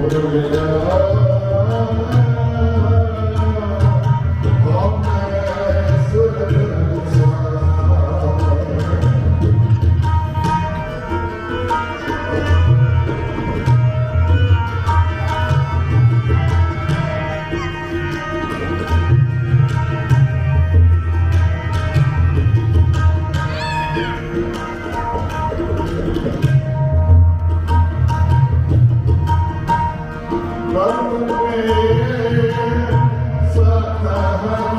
What do we love? Bye-bye.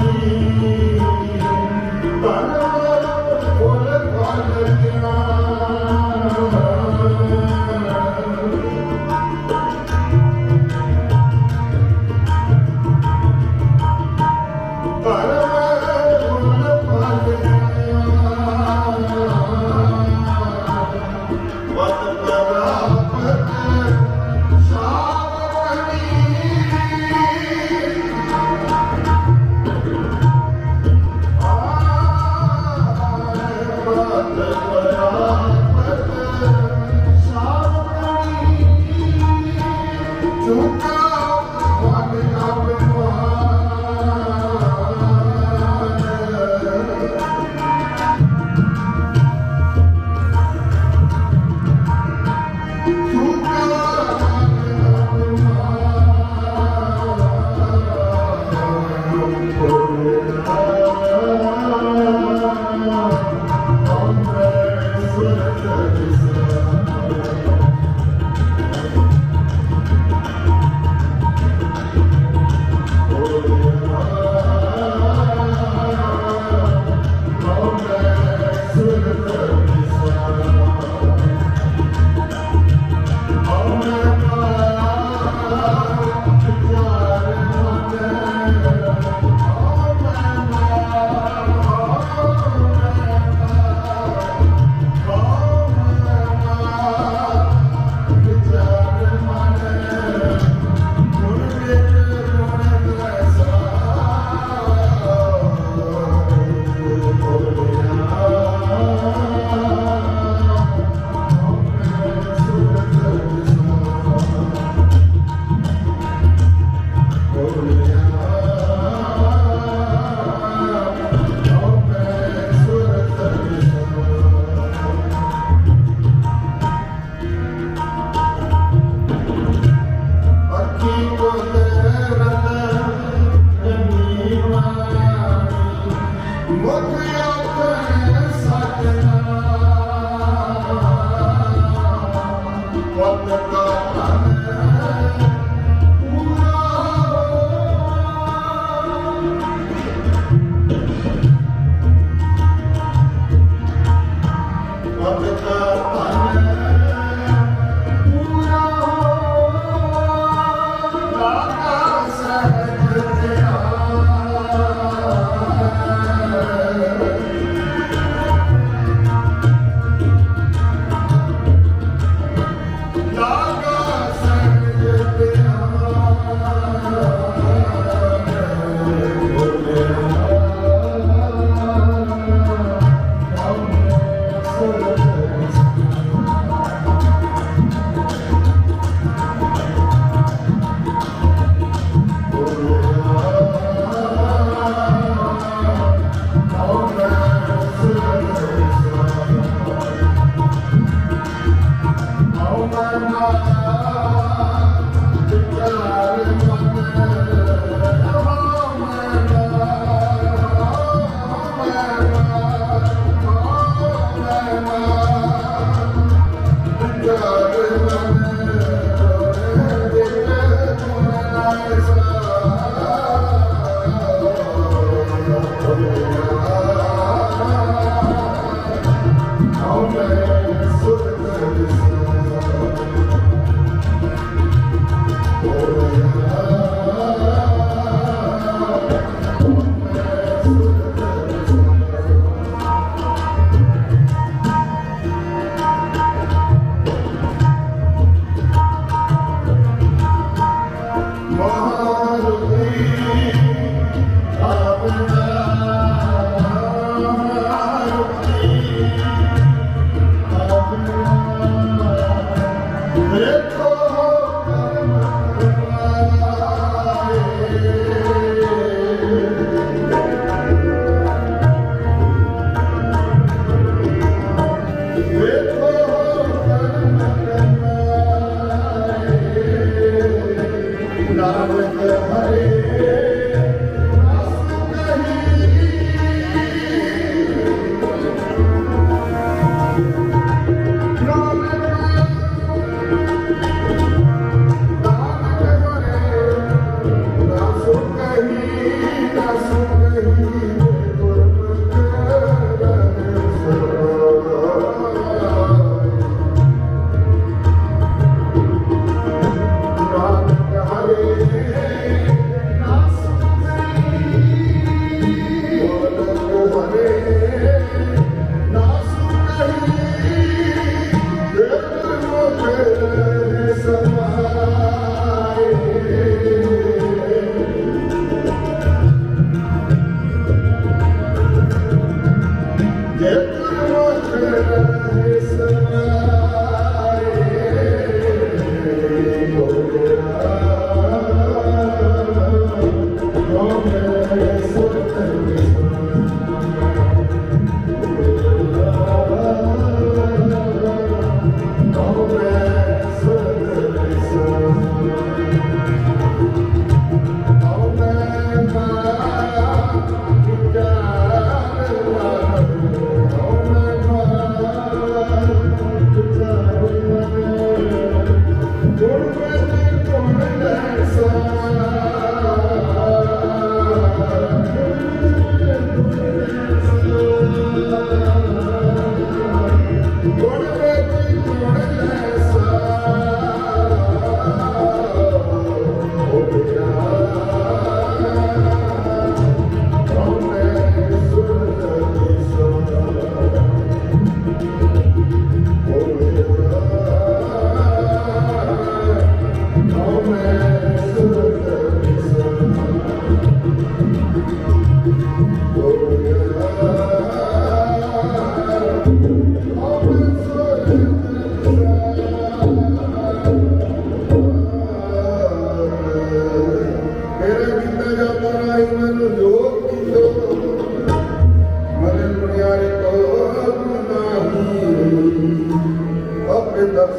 Amen.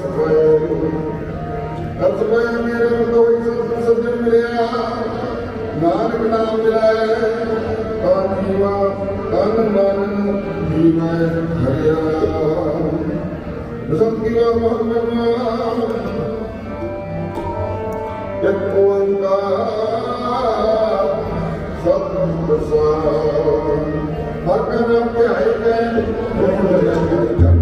ਸਫਾਏ ਅਸਮਾਇਆ ਮੇਰੇ ਕੋਈ ਸਤ ਸਜਣ ਮਿਲਿਆ ਨਾਨਕ ਨਾਮ ਮਿਲਾਏ ਤਾਂ ਜੀਵਾ ਤਨ ਮਨ ਜੀਵੈ ਹਰਿਆ ਬਸੰਤੀ ਵਾ ਮਹਮਨਾ ਇੱਕ ਓੰਕਾਰ ਸਤਿ ਸਵਾਮ ਹਰ ਕਾ ਨਾਮ ਧਿਆਏ ਗਏ। ਗੁਰੂ ਜਪ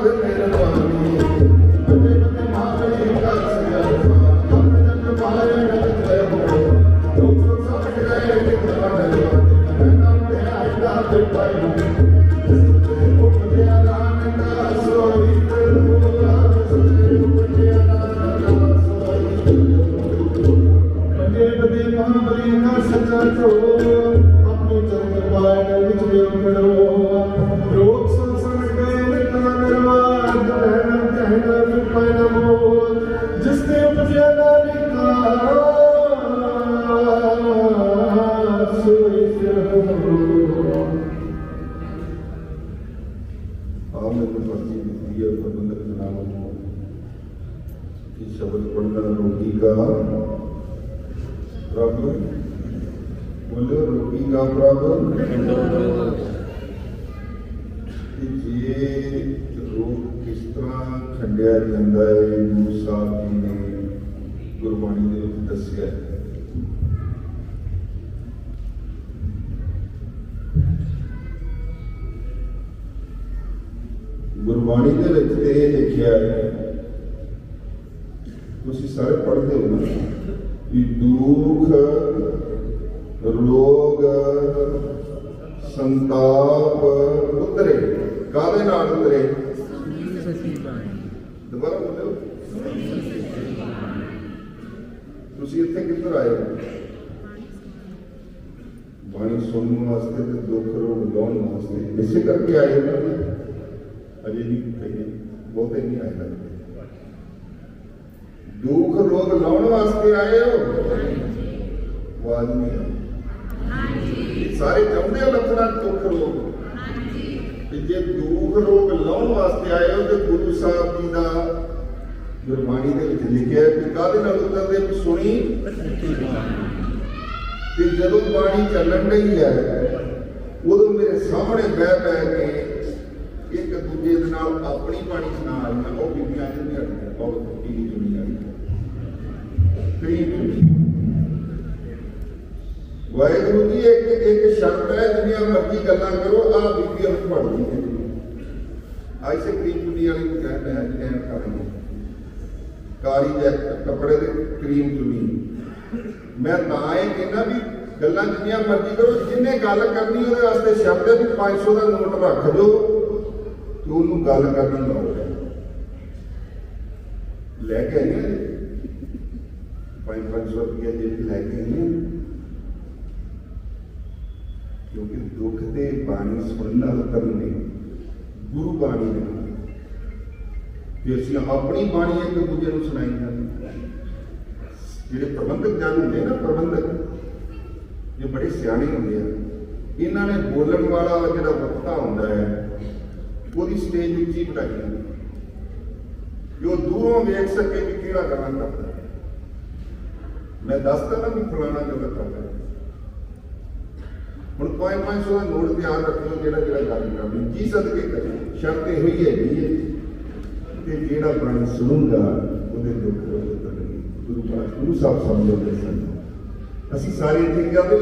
Hallelujah. ਸਿਰਹੁ ਆ ਮੈਨੂੰ ਦਿੱਤੀ ਹੈ ਪ੍ਰਬੰਧਕ ਜਨਾਬ ਨੂੰ ਕਿ ਸ਼ਬਦ ਪੜਨਾ ਰੋਗੀ ਦਾ? ਪ੍ਰਭ, ਬੋਲੋ ਰੋਗੀ ਦਾ ਪ੍ਰਭ। ਜੇ ਰੋਗ ਕਿਸ ਤਰ੍ਹਾਂ ਖੰਡਿਆ ਜਾਂਦਾ ਹੈ, ਗੁਰੂ ਸਾਹਿਬ ਜੀ ਨੇ ਗੁਰਬਾਣੀ ਦੇ ਵਿੱਚ ਦੱਸਿਆ ਗੁਰਬਾਣੀ ਦੇ ਵਿੱਚ ਤੇ ਇਹ ਲਿਖਿਆ ਹੈ। ਤੁਸੀਂ ਸਾਰੇ ਪੜ੍ਹਦੇ ਹੋ ਨਾ ਵੀ ਦੁੱਖ, ਰੋਗ, ਸੰਤਾਪ ਉਤਰੇ। ਕਾਹਦੇ ਨਾਲ ਉਤਰੇ? ਦੁਬਾਰਾ ਬੋਲੋ। ਤੁਸੀਂ ਇੱਥੇ ਕਿੱਧਰ ਆਏ ਹੋ? ਬਾਣੀ ਸੁਣਨ ਵਾਸਤੇ ਤੇ ਦੁੱਖ ਰੋਗ ਲਾਉਣ ਵਾਸਤੇ। ਇਸੇ ਕਰਕੇ ਆਏ ਹੋ ਅਜੇ ਵੀ ਕਹੀ ਬਹੁਤੇ ਨਹੀਂ ਆਏ ਲੱਗਦੇ ਦੁੱਖ ਰੋਗ ਲਾਉਣ ਵਾਸਤੇ ਆਏ ਹੋ? ਨਹੀਂ ਆਈ। ਸਾਰੇ ਚਾਹੁੰਦੇ ਹੋ ਲੱਥਣਾ ਦੁੱਖ ਰੋਗ। ਤੇ ਜੇ ਦੁੱਖ ਰੋਗ ਲਾਉਣ ਵਾਸਤੇ ਆਏ ਹੋ ਤੇ ਗੁਰੂ ਸਾਹਿਬ ਜੀ ਦਾ ਗੁਰਬਾਣੀ ਦੇ ਵਿੱਚ ਲਿਖਿਆ ਹੈ ਕਿ ਕਾਹਦੇ ਨਾਲ ਉਤਰਦੇ ਵੀ ਸੁਣੀ। ਤੇ ਜਦੋਂ ਬਾਣੀ ਚੱਲਣ ਰਹੀ ਹੈ ਉਦੋਂ ਮੇਰੇ ਸਾਹਮਣੇ ਬਹਿ ਬਹਿ ਕੇ ਨਾਲ, ਆਪਣੀ ਬਾਣੀ ਸੁਣਾ ਰਹੀਆਂ ਉਹ ਬੀਬੀਆਂ ਜਿਹੜੀਆਂ ਨੇ ਬਹੁਤ ਟੀਵੀ ਚੁਣੀ ਆਈ ਕਰੀਬ ਵਾਹਿਗੁਰੂ ਜੀ, ਇੱਕ ਇੱਕ ਸ਼ਰਤ ਹੈ, ਜਿੰਨੀਆਂ ਮਰਜ਼ੀ ਗੱਲਾਂ ਕਰੋ ਆ ਬੀਬੀਆਂ ਨੂੰ ਪੜ੍ਹਦੀ ਹੈ। ਐਸੇ ਕਰੀਮ ਚੁਣੀ ਵਾਲੀ ਨੂੰ ਕਹਿੰਦੇ ਆ ਜਿਹਨੇ ਕਰਨੀ ਕਾਰੀ ਦੇ ਕੱਪੜੇ ਦੇ ਕਰੀਮ ਚੁਣੀ ਮੈਂ ਤਾਂ ਇਹ ਕਹਿੰਦਾ ਵੀ ਗੱਲਾਂ ਜਿੰਨੀਆਂ ਮਰਜ਼ੀ ਕਰੋ, ਜਿੰਨੇ ਗੱਲ ਕਰਨੀ ਉਹਦੇ ਵਾਸਤੇ ਸ਼ਬਦ ਹੈ ਵੀ 500 ਦਾ ਨੋਟ ਰੱਖ ਦਿਓ। ਤੇ ਉਹਨੂੰ ਗੱਲ ਕਰਨੀ ਨਾ ਹੋਵੇ ਲੈ ਕੇ ਆਈਏ 5-500 ਰੁਪਏ ਜੇ ਲੈ ਕੇ ਆਈਏ ਕਿਉਂਕਿ ਦੁੱਖ ਤੇ ਬਾਣੀ ਸੁਣਨ ਨਾਲ ਕਰਨੇ ਗੁਰੂ ਬਾਣੀ ਨੇ ਤੇ ਅਸੀਂ ਆਪਣੀ ਬਾਣੀ ਇੱਕ ਦੂਜੇ ਨੂੰ ਸੁਣਾਈ ਜਾਂਦੇ ਜਿਹੜੇ ਪ੍ਰਬੰਧਕ ਜਨ ਹੁੰਦੇ ਨਾ, ਪ੍ਰਬੰਧਕ, ਇਹ ਬੜੇ ਸਿਆਣੇ ਹੁੰਦੇ ਆ। ਇਹਨਾਂ ਨੇ ਬੋਲਣ ਵਾਲਾ ਜਿਹੜਾ ਵਕਤਾ ਹੁੰਦਾ ਹੈ ਉਹਦੀ ਸਟੇਜ ਉੱਚੀ ਬਣਾਈ ਜਾਂਦੀ ਜੋ ਦੂਰੋਂ ਵੇਖ ਸਕੇ ਕਿ ਕਿਹੜਾ ਗਾਣਾ ਕਰਦਾ ਮੈਂ ਦੱਸਦਾ ਨਾ ਵੀ ਫਲਾਣਾ ਗੱਲ ਕਰਦਾ ਹੁਣ ਕੋਈ 500 ਦਾ ਨੋਟ ਧਿਆਨ ਰੱਖਿਓ ਜਿਹੜਾ ਜਿਹੜਾ ਗੱਲ ਕਰਨੀ। ਕੀ ਸਦਕੇ ਕਰੇ। ਸ਼ਰਤ ਇਹੋ ਹੀ ਹੈਗੀ ਹੈ ਕਿ ਜਿਹੜਾ ਬਾਣੀ ਸੁਣੂਗਾ, ਉਹਦੇ ਦੁੱਖ ਰੋਗ ਉਤਰਨਗੇ ਗੁਰੂ ਪਾਤਸ਼ਾਹ ਗੁਰੂ ਸਾਹਿਬ ਸਮਝਾਉਂਦੇ ਸਨ ਅਸੀਂ ਸਾਰੇ ਇੱਥੇ ਕਾਹਦੇ